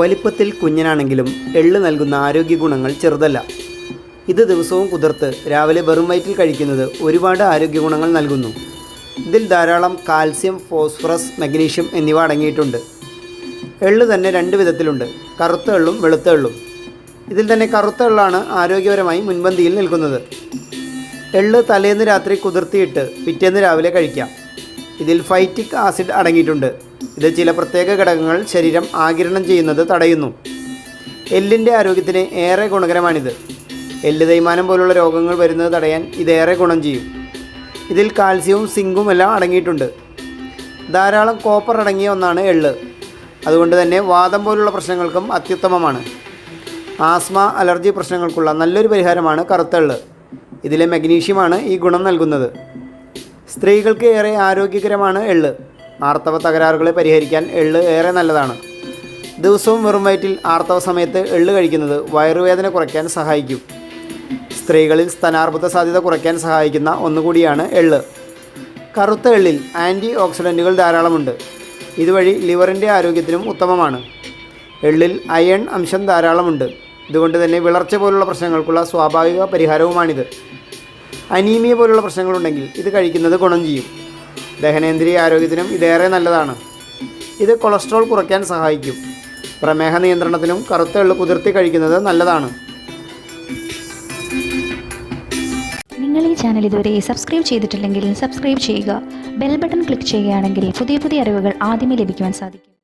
വലിപ്പത്തിൽ കുഞ്ഞനാണെങ്കിലും എള്ള് നൽകുന്ന ആരോഗ്യ ഗുണങ്ങൾ ചെറുതല്ല. ഇത് ദിവസവും കുതിർത്ത് രാവിലെ വെറും വയറ്റിൽ കഴിക്കുന്നത് ഒരുപാട് ആരോഗ്യ ഗുണങ്ങൾ നൽകുന്നു. ഇതിൽ ധാരാളം കാൽസ്യം ഫോസ്ഫറസ് മഗ്നീഷ്യം എന്നിവ അടങ്ങിയിട്ടുണ്ട്. എള്ള് തന്നെ രണ്ട് വിധത്തിലുണ്ട് കറുത്ത എള്ളും വെളുത്ത എള്ളും. ഇതിൽ തന്നെ കറുത്ത എള്ളാണ് ആരോഗ്യപരമായി മുൻപന്തിയിൽ നിൽക്കുന്നത്. എള്ള് തലേന്ന് രാത്രി കുതിർത്തിയിട്ട് പിറ്റേന്ന് രാവിലെ കഴിക്കാം. ഇതിൽ ഫൈറ്റിക് ആസിഡ് അടങ്ങിയിട്ടുണ്ട്. ഇത് ചില പ്രത്യേക ഘടകങ്ങൾ ശരീരം ആകിരണം ചെയ്യുന്നത് തടയുന്നു. എല്ലിന്റെ ആരോഗ്യത്തിന് ഏറെ ഗുണകരമാണിത്. എല്ല് തേയ്മാനം പോലുള്ള രോഗങ്ങൾ വരുന്നത് തടയാൻ ഇതേറെ ഗുണം ചെയ്യും. ഇതിൽ കാൽസ്യവും സിങ്കും എല്ലാം അടങ്ങിയിട്ടുണ്ട്. ധാരാളം കോപ്പർ അടങ്ങിയ ഒന്നാണ് എള്ള്. അതുകൊണ്ട് തന്നെ വാദം പോലുള്ള പ്രശ്നങ്ങൾക്കും അത്യുത്തമമാണ്. ആസ്മ അലർജി പ്രശ്നങ്ങൾക്കുള്ള നല്ലൊരു പരിഹാരമാണ് കറുത്തെള്ള്. ഇതിലെ മഗ്നീഷ്യമാണ് ഈ ഗുണം നൽകുന്നത്. സ്ത്രീകൾക്ക് ഏറെ ആരോഗ്യകരമാണ് എള്ള്. ആർത്തവ തകരാറുകളെ പരിഹരിക്കാൻ എള്ള് ഏറെ നല്ലതാണ്. ദിവസവും വെറും വയറ്റിൽ ആർത്തവ സമയത്ത് എള്ള് കഴിക്കുന്നത് വയറുവേദന കുറയ്ക്കാൻ സഹായിക്കും. സ്ത്രീകളിൽ സ്തനാർബുദ സാധ്യത കുറയ്ക്കാൻ സഹായിക്കുന്ന ഒന്നുകൂടിയാണ് എള്ള്. കറുത്ത എള്ളിൽ ആന്റി ഓക്സിഡന്റുകൾ ധാരാളമുണ്ട്. ഇതുവഴി ലിവറിന്റെ ആരോഗ്യത്തിനും ഉത്തമമാണ്. എള്ളിൽ അയൺ അംശം ധാരാളമുണ്ട്. ഇതുകൊണ്ട് തന്നെ വിളർച്ച പോലുള്ള പ്രശ്നങ്ങൾക്കുള്ള സ്വാഭാവിക പരിഹാരവുമാണിത്. അനീമിയ പോലുള്ള പ്രശ്നങ്ങളുണ്ടെങ്കിൽ ഇത് കഴിക്കുന്നത് ഗുണം ചെയ്യും. ദഹനേന്ദ്രിയ ആരോഗ്യത്തിനും ഇതേറെ നല്ലതാണ്. ഇത് കൊളസ്ട്രോൾ കുറയ്ക്കാൻ സഹായിക്കും. പ്രമേഹ നിയന്ത്രണത്തിനും കറുത്ത എള്ള് കുതിർത്തി കഴിക്കുന്നത് നല്ലതാണ്. നിങ്ങൾ ഈ ചാനൽ ഇതുവരെ സബ്സ്ക്രൈബ് ചെയ്തിട്ടില്ലെങ്കിൽ സബ്സ്ക്രൈബ് ചെയ്യുക. ബെൽ ബട്ടൺ ക്ലിക്ക് ചെയ്യുകയാണെങ്കിൽ പുതിയ പുതിയ അറിവുകൾ ആദ്യമേ ലഭിക്കുവാൻ സാധിക്കും.